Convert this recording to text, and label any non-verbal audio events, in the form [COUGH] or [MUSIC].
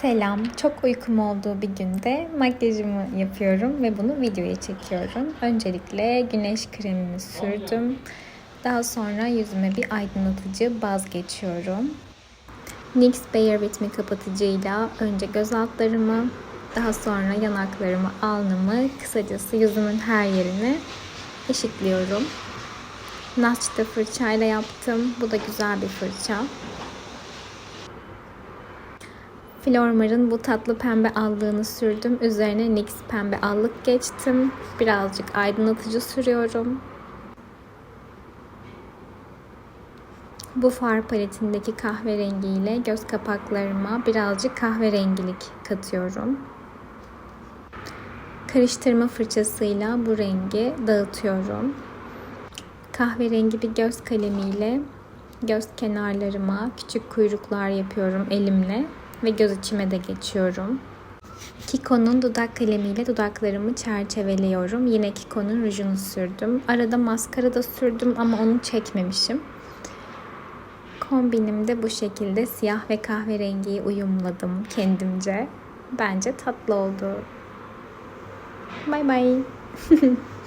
Selam. Çok uykum olduğu bir günde makyajımı yapıyorum ve bunu videoya çekiyorum. Öncelikle güneş kremimi sürdüm. Daha sonra yüzüme bir aydınlatıcı baz geçiyorum. NYX Bare With Me kapatıcıyla önce göz altlarımı, daha sonra yanaklarımı, alnımı, kısacası yüzümün her yerini eşitliyorum. Notch'ta fırçayla yaptım. Bu da güzel bir fırça. Flormar'ın bu tatlı pembe allığını sürdüm. Üzerine NYX pembe allık geçtim. Birazcık aydınlatıcı sürüyorum. Bu far paletindeki kahverengiyle göz kapaklarıma birazcık kahverengilik katıyorum. Karıştırma fırçasıyla bu rengi dağıtıyorum. Kahverengi bir göz kalemiyle göz kenarlarıma küçük kuyruklar yapıyorum elimle ve göz içime de geçiyorum. Kiko'nun dudak kalemiyle dudaklarımı çerçeveliyorum. Yine Kiko'nun rujunu sürdüm. Arada maskara da sürdüm ama onu çekmemişim. Kombinim de bu şekilde siyah ve kahverengiyi uyumladım kendimce. Bence tatlı oldu. Bye bye. [LAUGHS]